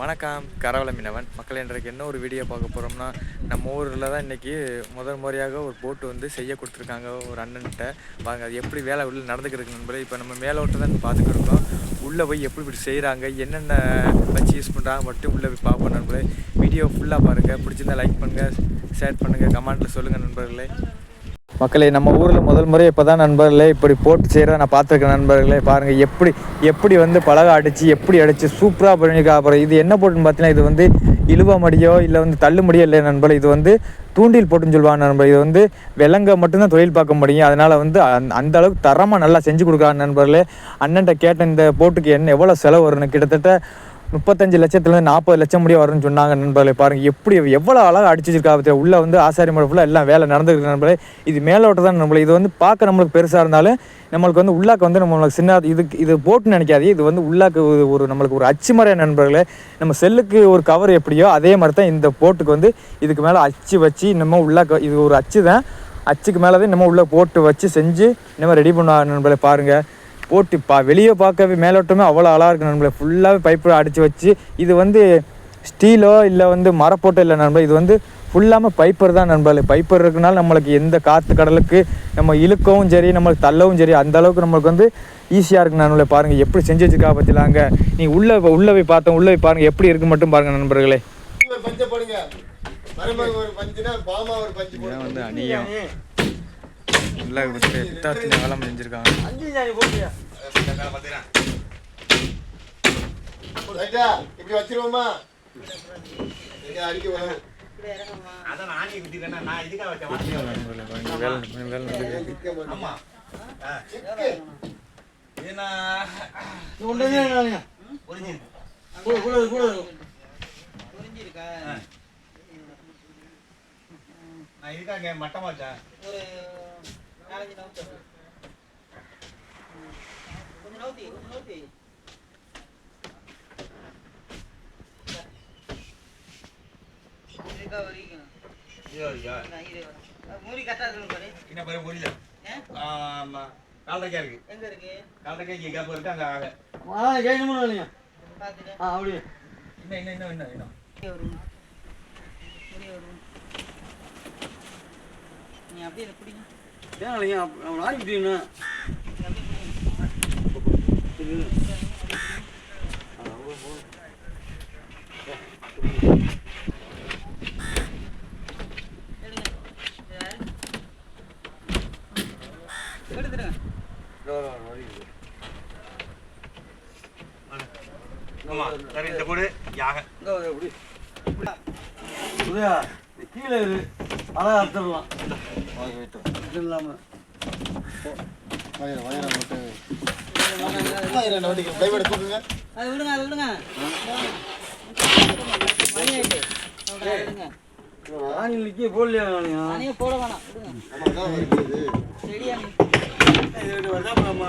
வணக்கம் கரவல மீனவன் மக்கள் இன்றைக்கு என்ன ஒரு வீடியோ பார்க்க போகிறோம்னா நம்ம ஊரில் தான் இன்றைக்கி முதல் முறையாக ஒரு போட்டு வந்து செய்ய கொடுத்துருக்காங்க ஒரு அண்ணன்கிட்ட பாருங்க அது எப்படி வேலை உள்ள நடந்துக்கிறதுக்கு நண்பர்களே. இப்போ நம்ம மேலோட்ட தான் பார்த்துக்கிட்டு இருக்கோம். உள்ளே போய் எப்படி இப்படி செய்கிறாங்க என்னென்ன வச்சு யூஸ் பண்ணுறாங்க மட்டும் உள்ளே போய் பார்ப்போம் நண்பர்களே. வீடியோ ஃபுல்லாக பாருங்கள் பிடிச்சிருந்தா லைக் பண்ணுங்கள் ஷேர் பண்ணுங்கள் கமெண்ட்டில் சொல்லுங்கள் நண்பர்களே. மக்களே நம்ம ஊரில் முதல் முறை இப்போ தான் நண்பர்களே இப்படி போட்டு செய்கிறத நான் பார்த்துருக்கேன் நண்பர்களே. பாருங்கள் எப்படி எப்படி வந்து பலகை அடித்து எப்படி அடித்து சூப்பராக பண்ணியிருக்கா அப்புறம் இது என்ன போட்டுன்னு பார்த்தீங்கன்னா இது வந்து இழுவ மடியோ இல்லை வந்து தள்ளு முடியோ இல்லை நண்பர் இது வந்து தூண்டில் போட்டுன்னு சொல்லுவாங்க நண்பர் இது வந்து விலங்க மட்டும்தான் தொழில் பார்க்க முடியும். அதனால் வந்து அந்த அளவுக்கு தரமாக நல்லா செஞ்சு கொடுக்குறாங்க நண்பர்களே. அண்ணன்ட்ட கேட்ட இந்த போட்டுக்கு என்ன எவ்வளோ செலவு வரும்னு? கிட்டத்தட்ட முப்பத்தஞ்சு லட்சத்துலேருந்து நாற்பது லட்சம் முடிய வரும்னு சொன்னாங்க நண்பர்களை பாருங்கள் எப்படி எவ்வளோ அழகாக அடிச்சு வச்சிருக்கா உள்ளே வந்து ஆசாரி மடம் ஃபுல்லாக எல்லாம் வேலை நடந்துருக்கு நண்பர்களே. இது மேலோட்ட தான் நண்பர்களே. இது வந்து பார்க்க நம்மளுக்கு பெருசாக இருந்தாலும் நம்மளுக்கு வந்து உள்ளாக்க வந்து நம்மளுக்கு சின்ன இதுக்கு இது போட்டுன்னு நினைக்காது இது வந்து உள்ளாக்கு ஒரு ஒரு நம்மளுக்கு ஒரு அச்சு மறைய நண்பர்களே. நம்ம செல்லுக்கு ஒரு கவர் எப்படியோ அதே மாதிரி தான் இந்த போட்டுக்கு வந்து இதுக்கு மேலே அச்சு வச்சு நம்ம உள்ளாக்க இது ஒரு அச்சு தான் அச்சுக்கு மேலே தான் நம்ம உள்ளே போட்டு வச்சு செஞ்சு நம்ம ரெடி பண்ணுவாங்க நண்பர்களே பாருங்கள் போட்டு பா வெளியே பார்க்கவே மேலோட்டமே அவ்வளோ அழகாக இருக்கு நண்பர்களே. ஃபுல்லாகவே பைப்பு அடித்து வச்சு இது வந்து ஸ்டீலோ இல்லை வந்து மரப்போட்டோ இல்லை நண்பர் இது வந்து ஃபுல்லாமல் பைப்பர் தான் நண்பர்களே. பைப்பர் இருக்கனால நம்மளுக்கு எந்த காற்று கடலுக்கு நம்ம இழுக்கவும் சரி நம்மளுக்கு தள்ளவும் சரி அந்த அளவுக்கு நம்மளுக்கு வந்து ஈஸியாக இருக்கு நண்பர்களே. பாருங்கள் எப்படி செஞ்சு வச்சிருக்கா பற்றிலாங்க நீ உள்ளே உள்ளே போய் பார்த்தோம். உள்ளே போய் பாருங்கள் எப்படி இருக்கு மட்டும் பாருங்கள் நண்பர்களே. ஒரு பஞ்சை போடுங்க. மருமக ஒரு பஞ்சுனா பாமா ஒரு பஞ்சு இதுதான் போடுங்க. வந்து அணியம் நல்லா எத்தாத்தின வேலை செஞ்சுருக்காங்க இப்படி வச்சிருவோமா? எங்க அடிக்க வரும். வேலை வேலை நடந்துருக்கு. நிக்க மாட்டோம். ஒரு நாலஞ்சு நவுத்து கொஞ்சம் நவுத்தி கொஞ்சம் நவுத்தி நீ அப்படியே இதை பிடிங்க நீ அப்படியே பிடிங்க எடுங்க. இதை எடுத்துடுங்க கீழே இரு. அழகா அறுத்துடலாம் இது இல்லாம வயிறு, வயிறை போட்டு. வயிறை நோண்டிக்க. கைவிட தூக்குங்க. அது விடுங்க அது விடுங்க மணி ஆயிட்டு விடுங்க ஆணி நிக்க போடலையா போட வேணாம் விடுங்க அதான் வருது இது. வந்து நம்ம